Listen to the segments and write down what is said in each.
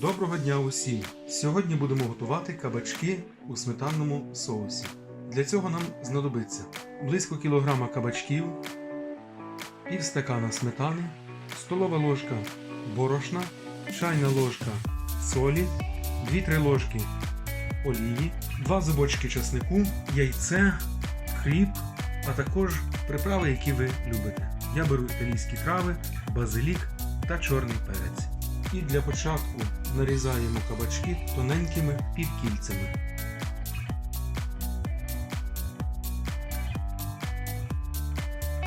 Доброго дня усім! Сьогодні будемо готувати кабачки у сметанному соусі. Для цього нам знадобиться близько кілограма кабачків, пів стакана сметани, столова ложка борошна, чайна ложка солі, 2-3 ложки олії, 2 зубочки часнику, яйце, хліб, а також приправи, які ви любите. Я беру італійські трави, базилік та чорний перець. І для початку нарізаємо кабачки тоненькими півкільцями.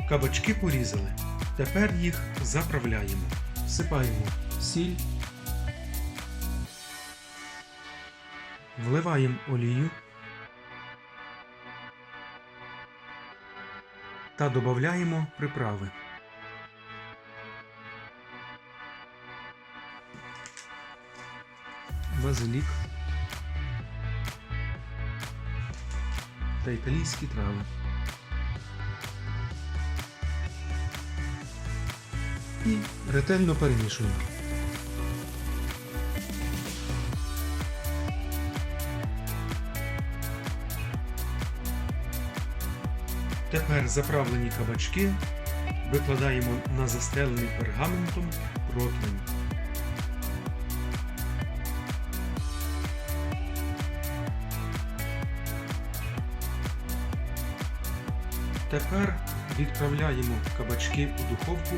Кабачки порізали. Тепер їх заправляємо. Всипаємо сіль, вливаємо олію та додаємо приправи. Базилік та італійські трави. І ретельно перемішуємо. Тепер заправлені кабачки викладаємо на застелений пергаментом противень. Тепер відправляємо кабачки у духовку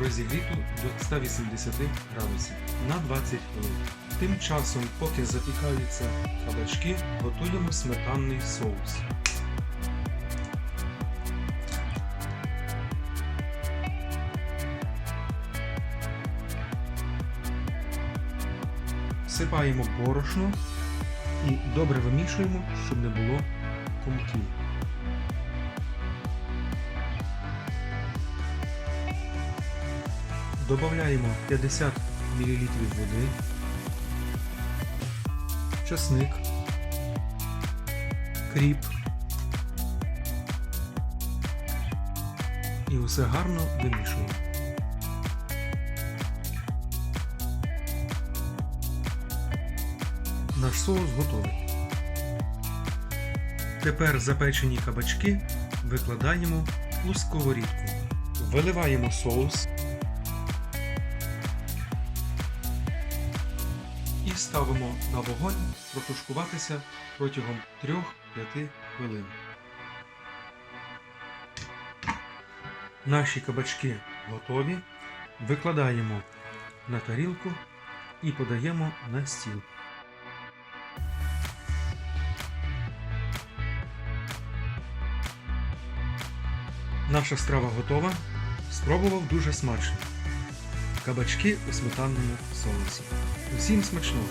розігріту до 180 градусів на 20 хвилин. Тим часом, поки запікаються кабачки, готуємо сметанний соус. Всипаємо борошно і добре вимішуємо, щоб не було комків. Добавляємо 50 мл води, часник, кріп і усе гарно вимішуємо. Наш соус готовий. Тепер запечені кабачки викладаємо у сковорідку. Виливаємо соус. І ставимо на вогонь протушкуватися протягом 3-5 хвилин. Наші кабачки готові. Викладаємо на тарілку і подаємо на стіл. Наша страва готова. Спробував дуже смачно. Кабачки у сметанному соусі. Усім смачного!